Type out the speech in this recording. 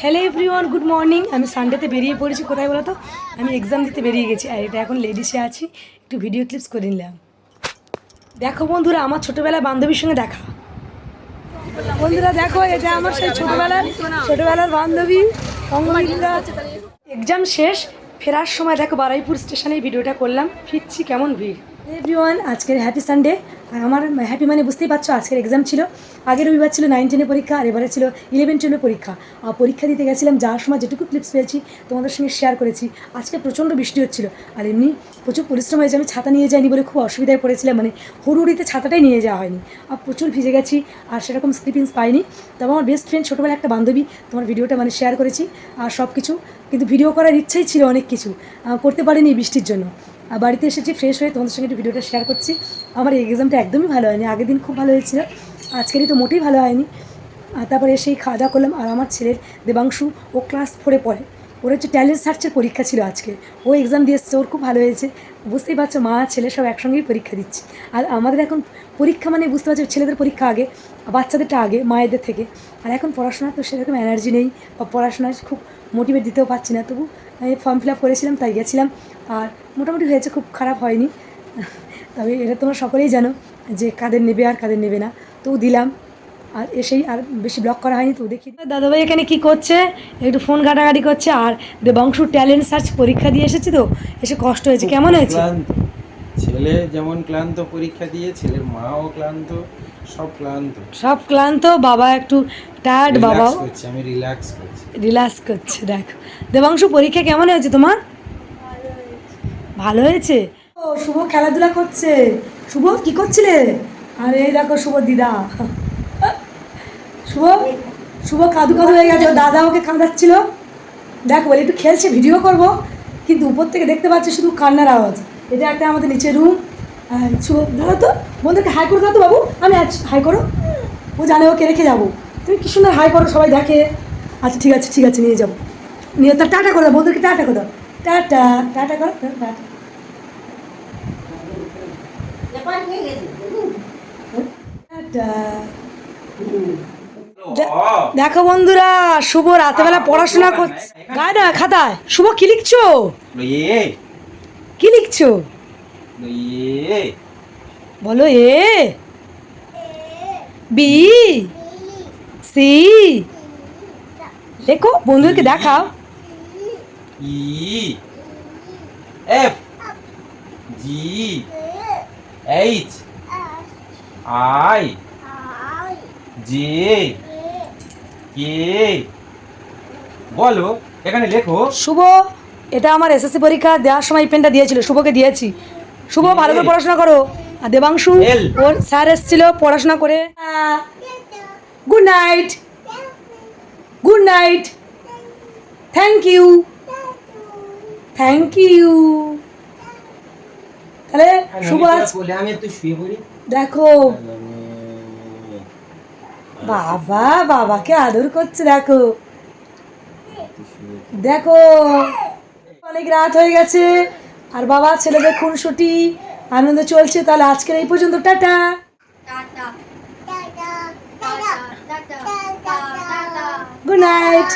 Hello everyone good morning আমি সানডেতে বেরিয়ে পড়েছি, কোথায় বলো তো? আমি এক্সাম দিতে বেরিয়ে গেছি আর এটা এখন লেডিসে আছি। একটু ভিডিও ক্লিপস করে নিলাম। দেখো বন্ধুরা, আমার ছোটোবেলায় বান্ধবীর সঙ্গে দেখা। বন্ধুরা, দেখো, এটা আমার সেই ছোটোবেলার ছোটোবেলার বান্ধবী এক্সাম শেষ, ফেরার সময় দেখো বারাইপুর স্টেশনে ভিডিওটা করলাম। ফিরছি, কেমন ভিড়? এভরিওয়ান আজকের হ্যাপি সানডে আমার হ্যাপি মানে বুঝতেই পারছ, আজকের এক্সাম ছিল। আগের রবিবার ছিল নাইন টেনের পরীক্ষা, আর এবারে ছিল ইলেভেন টুয়েলভের পরীক্ষা। আর পরীক্ষা দিতে গেছিলাম, যাওয়ার সময় যেটুকু ক্লিপস পেয়েছি, তোমাদের সঙ্গে শেয়ার করেছি। আজকে প্রচণ্ড বৃষ্টি হচ্ছিল। আর এমনি প্রচুর পরিশ্রম হয়েছে, আমি ছাতা নিয়ে যাইনি বলে খুব অসুবিধায় পড়েছিলাম মানে হুড়ুড়িতে ছাতাটাই নিয়ে যাওয়া হয়নি। আর প্রচুর ভিজে গেছি, আর সেরকম স্লিপিংস পাইনি। তবে আমার বেস্ট ফ্রেন্ড ছোটোবেলা একটা বান্ধবী, তোমার ভিডিওটা মানে শেয়ার করেছি, আর সব কিছু কিন্তু ভিডিও করার ইচ্ছাই ছিল অনেক কিছু করতে পারিনি বৃষ্টির জন্য। আর বাড়িতে এসেছি ফ্রেশ হয়ে তোমাদের সঙ্গে একটু ভিডিওটা শেয়ার করছি। আমার এই এক্সামটা একদমই ভালো হয়নি, আগের দিন খুব ভালো হয়েছিল আজকেরই তো মোটেই ভালো হয়নি। আর তারপরে এসেই খাওয়া দাওয়া করলাম, আর আমার ছেলের দেবাংশু, ও ক্লাস ফোরে পড়ে। ওর হচ্ছে ট্যালেন্ট সার্চের পরীক্ষা ছিল আজকে। ও এক্সাম দিয়ে এসছে, ওর খুব ভালো হয়েছে। বুঝতেই পারছ, মা ছেলে সব একসঙ্গেই পরীক্ষা দিচ্ছে। আর আমাদের এখন পরীক্ষা মানে বুঝতে পারছ, ছেলেদের পরীক্ষা আগে, বাচ্চাদেরটা আগে, মায়েদের থেকে। আর এখন পড়াশোনা তো সেরকম এনার্জি নেই, বা পড়াশোনায় খুব মোটিভেট দিতেও পারছি না। তবু আমি ফর্ম ফিল আপ করেছিলাম, তাই গেছিলাম। আর মোটামুটি হয়েছে, খুব খারাপ হয়নি। তবে এটা তোমরা সকলেই জানো। যে কাদের নেবে আর কাদের নেবে না। তো দিলাম। আর এসেই আর বেশি ব্লক করা হয়নি তো দেখি। দাদাভাই এখানে কি করছে? একটু ফোন ঘাটাঘাটি করছে। আর দেবাংশু ট্যালেন্ট সার্চ পরীক্ষা দিয়ে এসেছি তো? এসে কষ্ট হয়েছে। কেমন হয়েছে? ছেলে যেমন ক্লান্ত পরীক্ষা দিয়ে ছেলের মাও ক্লান্ত সব ক্লান্ত। সব ক্লান্ত বাবা একটু টায়ার্ড করছে আমি রিল্যাক্স করছি। রিল্যাক্স করছে দেখ। দেবাংশু পরীক্ষা কেমন হয়েছে তোমার? ভালো হয়েছে? ও শুভ খেলাধুলা করছে। শুভ, কি করছিলে? আরে, এই দেখো শুভ দিদা। শুভ শুভ কাদু কাদু হয়ে গেছে। দাদা ওকে কাঁদাচ্ছিল। দেখ, বলে, একটু খেলছে, ভিডিও করব। কিন্তু উপর থেকে দেখতে পাচ্ছি শুধু কান্নার আওয়াজ। এটা একটা আমাদের নিচের রুম শুভ, দাদা তো, বন্ধুকে হাই করে দাও তো বাবু। আমি আজ হাই করো। ও জানে ওকে রেখে যাব। তুমি কি সুন্দর হাই করো, সবাই দেখে। আচ্ছা ঠিক আছে ঠিক আছে, নিয়ে যাব। নিয়ে তা টাটা করে দাও, বন্ধুকে টাটা করে দাও। টাটা টাটা করো টাটা। দেখো বন্ধুরা শুভ রাতেবেলা পড়াশোনা করছে। গায়ে না খাতায়। শুভ কি লিখছো? কি লিখছো? বলো এ। বি। সি। দেখো বন্ধুদেরকে দেখাও। E. F. G. H I J K বলো এখানে লেখো। শুভ এটা আমার এসএসসি পরীক্ষা দেওয়ার সময় পেনটা দিয়েছিল শুভকে দিয়েছি। শুভ ভালো করে পড়াশোনা করো। আর দেবাংশু ওর স্যার এসেছিল পড়াশোনা করে। Good night good night thank you thank you বলে আমি একটু শুয়ে পড়ি। দেখো। বাবা বাবাকে আদর করছে দেখো। দেখো। অনেক রাত হয়ে গেছে। আর বাবা ছেলেদের খুনসুটি আনন্দ চলছে। তাহলে আজকের এই পর্যন্ত টাটা। Good night